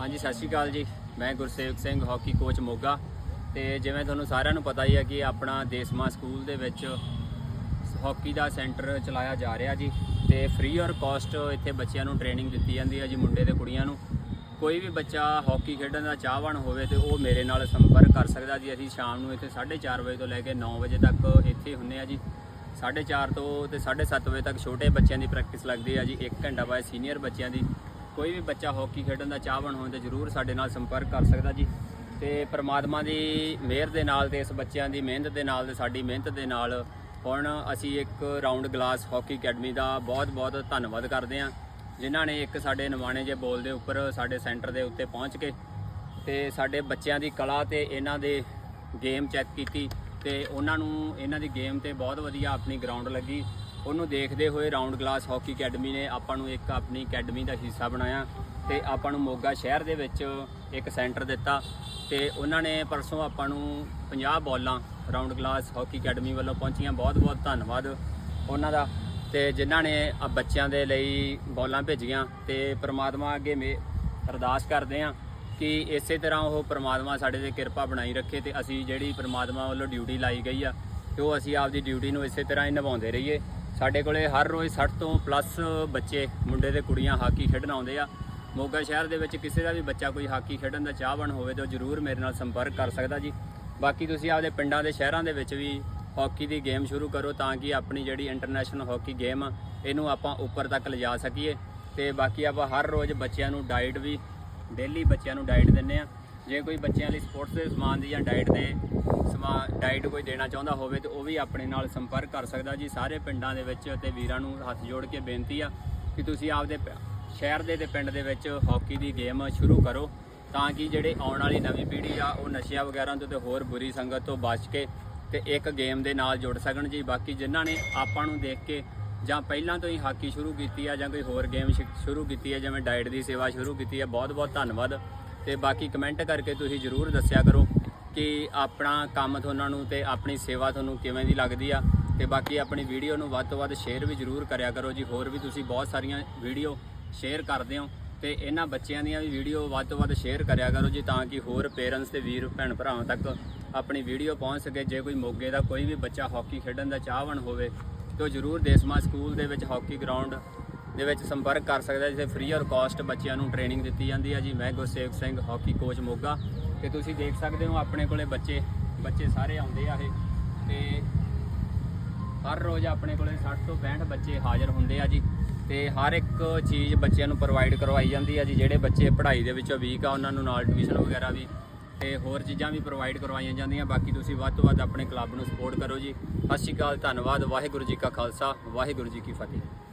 ਹਾਂਜੀ, ਸਤਿ ਸ਼੍ਰੀ ਅਕਾਲ ਜੀ। ਮੈਂ ਗੁਰਸੇਵਕ ਸਿੰਘ, ਹਾਕੀ ਕੋਚ ਮੋਗਾ। ਤੇ ਜਿਵੇਂ ਤੁਹਾਨੂੰ ਸਾਰਿਆਂ ਨੂੰ ਪਤਾ ਹੀ ਹੈ ਕਿ ਆਪਣਾ ਦੇਸਮਾ ਸਕੂਲ ਦੇ ਵਿੱਚ ਹਾਕੀ ਦਾ ਸੈਂਟਰ ਚਲਾਇਆ ਜਾ ਰਿਹਾ ਜੀ। ਤੇ ਫ੍ਰੀ ਔਰ ਕਾਸਟ ਇੱਥੇ ਬੱਚਿਆਂ ਨੂੰ ਟ੍ਰੇਨਿੰਗ ਦਿੱਤੀ ਜਾਂਦੀ ਹੈ ਜੀ, ਮੁੰਡੇ ਤੇ ਕੁੜੀਆਂ ਨੂੰ। ਕੋਈ ਵੀ ਬੱਚਾ ਹਾਕੀ ਖੇਡਣ ਦਾ ਚਾਹਵਾਨ ਹੋਵੇ ਤੇ ਉਹ ਮੇਰੇ ਨਾਲ ਸੰਪਰਕ ਕਰ ਸਕਦਾ ਜੀ। ਅਸੀਂ ਸ਼ਾਮ ਨੂੰ ਇੱਥੇ 4:30 ਵਜੇ ਤੋਂ ਲੈ ਕੇ 9 ਵਜੇ ਤੱਕ ਇੱਥੇ ਹੁੰਨੇ ਆ ਜੀ। 4:30 ਤੋਂ ਤੇ 7:30 ਵਜੇ ਤੱਕ ਛੋਟੇ ਬੱਚਿਆਂ ਦੀ ਪ੍ਰੈਕਟਿਸ ਲੱਗਦੀ ਹੈ ਜੀ। 1 ਘੰਟਾ ਬਾਅਦ ਸੀਨੀਅਰ ਬੱਚਿਆਂ ਦੀ ਕੋਈ ਵੀ ਬੱਚਾ ਹਾਕੀ ਖੇਡਣ ਦਾ ਚਾਹਵਾਨ ਹੋਵੇ ਤੇ ਜਰੂਰ ਸਾਡੇ ਨਾਲ ਸੰਪਰਕ ਕਰ ਸਕਦਾ ਜੀ। ਤੇ ਪ੍ਰਮਾਤਮਾ ਦੀ ਮਿਹਰ ਦੇ ਨਾਲ ਤੇ ਇਸ ਬੱਚਿਆਂ ਦੀ ਮਿਹਨਤ ਦੇ ਨਾਲ ਤੇ ਸਾਡੀ ਮਿਹਨਤ ਦੇ ਨਾਲ ਹੁਣ ਅਸੀਂ ਇੱਕ ਰਾਉਂਡ ਗਲਾਸ ਹਾਕੀ ਅਕੈਡਮੀ ਦਾ ਬਹੁਤ-ਬਹੁਤ ਧੰਨਵਾਦ ਕਰਦੇ ਹਾਂ, ਜਿਨ੍ਹਾਂ ਨੇ ਇੱਕ ਸਾਡੇ ਨਿਮਾਣੇ ਜੇ ਬੋਲ ਦੇ ਉੱਪਰ ਸਾਡੇ ਸੈਂਟਰ ਦੇ ਉੱਤੇ ਪਹੁੰਚ ਕੇ ਤੇ ਸਾਡੇ ਬੱਚਿਆਂ ਦੀ ਕਲਾ ਤੇ ਇਹਨਾਂ ਦੇ ਗੇਮ ਚੈੱਕ ਕੀਤੀ ਤੇ ਉਹਨਾਂ ਨੂੰ ਇਹਨਾਂ ਦੀ ਗੇਮ ਤੇ ਬਹੁਤ ਵਧੀਆ ਆਪਣੀ ਗਰਾਊਂਡ ਲੱਗੀ। ਉਹਨੂੰ ਦੇਖਦੇ ਹੋਏ ਰਾਉਂਡ ਗਲਾਸ ਹਾਕੀ ਅਕੈਡਮੀ ਨੇ ਆਪਾਂ ਨੂੰ ਇੱਕ ਆਪਣੀ ਅਕੈਡਮੀ ਦਾ ਹਿੱਸਾ ਬਣਾਇਆ ਤੇ ਆਪਾਂ ਨੂੰ ਮੋਗਾ ਸ਼ਹਿਰ ਦੇ ਵਿੱਚ ਇੱਕ ਸੈਂਟਰ ਦਿੱਤਾ ਤੇ ਉਹਨਾਂ ਨੇ ਪਰਸੋਂ ਆਪਾਂ ਨੂੰ 50 ਬੋਲਾਂ ਰਾਉਂਡ ਗਲਾਸ ਹਾਕੀ ਅਕੈਡਮੀ ਵੱਲੋਂ ਪਹੁੰਚੀਆਂ। ਬਹੁਤ-ਬਹੁਤ ਧੰਨਵਾਦ ਉਹਨਾਂ ਦਾ। ਤੇ ਜਿਨ੍ਹਾਂ ਨੇ ਆ ਬੱਚਿਆਂ ਦੇ ਲਈ ਬੋਲਾਂ ਭੇਜੀਆਂ ਤੇ ਪ੍ਰਮਾਤਮਾ ਅੱਗੇ ਮੇ ਅਰਦਾਸ ਕਰਦੇ ਹਾਂ ਕਿ ਇਸੇ ਤਰ੍ਹਾਂ ਉਹ ਪ੍ਰਮਾਤਮਾ ਸਾਡੇ ਤੇ ਕਿਰਪਾ ਬਣਾਈ ਰੱਖੇ ਤੇ ਅਸੀਂ ਜਿਹੜੀ ਪ੍ਰਮਾਤਮਾ ਵੱਲੋਂ ਡਿਊਟੀ ਲਾਈ ਗਈ ਆ ਤੇ ਉਹ ਅਸੀਂ ਆਪਦੀ ਡਿਊਟੀ ਨੂੰ ਇਸੇ ਤਰ੍ਹਾਂ ਹੀ ਨਿਭਾਉਂਦੇ ਰਹੀਏ। ਸਾਡੇ ਕੋਲੇ ਹਰ ਰੋਜ਼ 60 ਤੋਂ ਪਲੱਸ ਬੱਚੇ, ਮੁੰਡੇ ਤੇ ਕੁੜੀਆਂ ਹਾਕੀ ਖੇਡਣ ਆਉਂਦੇ ਆ। ਮੋਗਾ ਸ਼ਹਿਰ ਦੇ ਵਿੱਚ ਕਿਸੇ ਦਾ ਵੀ ਬੱਚਾ ਕੋਈ ਹਾਕੀ ਖੇਡਣ ਦਾ ਚਾਹਵਾਨ ਹੋਵੇ ਤਾਂ ਜਰੂਰ ਮੇਰੇ ਨਾਲ ਸੰਪਰਕ ਕਰ ਸਕਦਾ ਜੀ। ਬਾਕੀ ਤੁਸੀਂ ਆਪਦੇ ਪਿੰਡਾਂ ਦੇ ਸ਼ਹਿਰਾਂ ਦੇ ਵਿੱਚ ਵੀ ਹਾਕੀ ਦੀ ਗੇਮ ਸ਼ੁਰੂ ਕਰੋ ਤਾਂ ਕਿ ਆਪਣੀ ਜਿਹੜੀ ਇੰਟਰਨੈਸ਼ਨਲ ਹਾਕੀ ਗੇਮ ਆ, ਇਹਨੂੰ ਆਪਾਂ ਉੱਪਰ ਤੱਕ ਲਿਜਾ ਸਕੀਏ। ਤੇ ਬਾਕੀ ਆਪਾਂ ਹਰ ਰੋਜ਼ ਬੱਚਿਆਂ ਨੂੰ ਡਾਈਟ ਵੀ ਡੇਲੀ ਬੱਚਿਆਂ ਨੂੰ ਡਾਈਟ ਦਿੰਨੇ ਆ। ਜੇ ਕੋਈ ਬੱਚਿਆਂ ਲਈ ਸਪੋਰਟਸ ਦੇ ਸਮਾਨ ਦੀ ਜਾਂ ਡਾਈਟ ਦੇ ਸਮਾਨ ਡਾਈਟ ਕੋਈ ਦੇਣਾ ਚਾਹੁੰਦਾ ਹੋਵੇ ਤੇ ਉਹ ਵੀ ਆਪਣੇ ਨਾਲ ਸੰਪਰਕ ਕਰ ਸਕਦਾ ਜੀ। ਸਾਰੇ ਪਿੰਡਾਂ ਦੇ ਵਿੱਚ ਤੇ ਵੀਰਾਂ ਨੂੰ ਹੱਥ ਜੋੜ ਕੇ ਬੇਨਤੀ ਆ ਕਿ ਤੁਸੀਂ ਆਪਦੇ ਪ- ਸ਼ਹਿਰ ਦੇ ਤੇ ਪਿੰਡ ਦੇ ਵਿੱਚ ਹਾਕੀ ਦੀ ਗੇਮ ਸ਼ੁਰੂ ਕਰੋ ਤਾਂ ਕਿ ਜਿਹੜੇ ਆਉਣ ਵਾਲੀ ਨਵੀਂ ਪੀੜ੍ਹੀ ਆ, ਉਹ ਨਸ਼ਿਆਂ ਵਗੈਰਾ ਤੋਂ ਤੇ ਹੋਰ ਬੁਰੀ ਸੰਗਤ ਤੋਂ ਬਚ ਕੇ ਤੇ ਇੱਕ ਗੇਮ ਦੇ ਨਾਲ ਜੁੜ ਸਕਣ ਜੀ। ਬਾਕੀ ਜਿਨ੍ਹਾਂ ਨੇ ਆਪਾਂ ਨੂੰ ਦੇਖ ਕੇ ਜਾਂ ਪਹਿਲਾਂ ਤੋਂ ਹੀ ਹਾਕੀ ਸ਼ੁਰੂ ਕੀਤੀ ਆ ਜਾਂ ਕੋਈ ਹੋਰ ਗੇਮ ਸ਼ੁਰੂ ਕੀਤੀ ਆ, ਜਿਵੇਂ ਡਾਈਟ ਦੀ ਸੇਵਾ ਸ਼ੁਰੂ ਕੀਤੀ ਆ ਬਹੁਤ ਬਹੁਤ ਧੰਨਵਾਦ। ਤੇ ਬਾਕੀ ਕਮੈਂਟ ਕਰਕੇ ਤੁਸੀਂ ਜਰੂਰ ਦੱਸਿਆ ਕਰੋ। ਕਿ ਆਪਣਾ ਕੰਮ ਤੁਹਾਨੂੰ ਨੂੰ ਤੇ ਆਪਣੀ ਸੇਵਾ ਤੁਹਾਨੂੰ ਕਿਵੇਂ ਦੀ ਲੱਗਦੀ ਆ। ਤੇ ਬਾਕੀ ਆਪਣੀ ਵੀਡੀਓ ਨੂੰ ਵੱਧ ਤੋਂ ਵੱਧ ਸ਼ੇਅਰ ਵੀ ਜਰੂਰ ਕਰਿਆ ਕਰੋ ਜੀ। ਹੋਰ ਵੀ ਤੁਸੀਂ ਬਹੁਤ ਸਾਰੀਆਂ ਵੀਡੀਓ ਸ਼ੇਅਰ ਕਰਦੇ ਹੋ। ਤੇ ਇਹਨਾਂ ਬੱਚਿਆਂ ਦੀਆਂ ਵੀ ਵੀਡੀਓ ਵੱਧ ਤੋਂ ਵੱਧ ਸ਼ੇਅਰ ਕਰਿਆ ਕਰੋ ਜੀ ਤਾਂ ਕਿ ਹੋਰ ਪੇਰੈਂਟਸ ਤੇ ਵੀਰ, ਭੈਣ ਭਰਾਵਾਂ ਤੱਕ ਆਪਣੀ ਵੀਡੀਓ ਪਹੁੰਚ ਸਕੇ। ਜੇ ਕੋਈ ਮੋਗੇ ਦਾ ਕੋਈ ਵੀ ਬੱਚਾ ਹਾਕੀ ਖੇਡਣ ਦਾ ਚਾਹਵਾਨ ਹੋਵੇ, ਤਾਂ ਜਰੂਰ ਦੇਸਮਾ ਸਕੂਲ ਦੇ ਵਿੱਚ ਹਾਕੀ ਗਰਾਊਂਡ ਦੇ ਵਿੱਚ ਸੰਪਰਕ ਕਰ ਸਕਦਾ ਜਿੱਥੇ ਫ੍ਰੀ ਔਰ ਕਾਸਟ ਬੱਚਿਆਂ ਨੂੰ ਟ੍ਰੇਨਿੰਗ ਦਿੱਤੀ ਜਾਂਦੀ ਹੈ ਜੀ। ਮੈਂ ਗੁਰਸੇਵਕ ਸਿੰਘ, ਹਾਕੀ ਕੋਚ ਮੋਗਾ। ਤੇ ਤੁਸੀਂ ਦੇਖ ਸਕਦੇ ਹੋ ਆਪਣੇ ਕੋਲੇ ਬੱਚੇ ਬੱਚੇ ਸਾਰੇ ਆਉਂਦੇ ਆ ਇਹ। ਤੇ ਹਰ ਰੋਜ਼ ਆਪਣੇ ਕੋਲੇ 60 ਤੋਂ 65 ਬੱਚੇ ਹਾਜ਼ਰ ਹੁੰਦੇ ਆ ਜੀ। ਤੇ ਹਰ ਇੱਕ ਚੀਜ਼ ਬੱਚਿਆਂ ਨੂੰ ਪ੍ਰੋਵਾਈਡ ਕਰਵਾਈ ਜਾਂਦੀ ਆ ਜੀ। ਜਿਹੜੇ ਬੱਚੇ ਪੜ੍ਹਾਈ ਦੇ ਵਿੱਚੋਂ ਵੀਕ ਆ, ਉਹਨਾਂ ਨੂੰ ਨਾਲ ਟਿਊਸ਼ਨ ਵਗੈਰਾ ਵੀ ਤੇ ਹੋਰ ਚੀਜ਼ਾਂ ਵੀ ਪ੍ਰੋਵਾਈਡ ਕਰਵਾਈਆਂ ਜਾਂਦੀਆਂ। ਬਾਕੀ ਤੁਸੀਂ ਵੱਧ ਤੋਂ ਵੱਧ ਆਪਣੇ ਕਲੱਬ ਨੂੰ ਸਪੋਰਟ ਕਰੋ ਜੀ। ਸਤਿ ਸ਼੍ਰੀ ਅਕਾਲ, ਧੰਨਵਾਦ। ਵਾਹਿਗੁਰੂ ਜੀ ਕਾ ਖਾਲਸਾ, ਵਾਹਿਗੁਰੂ ਜੀ ਕੀ ਫਤਿਹ।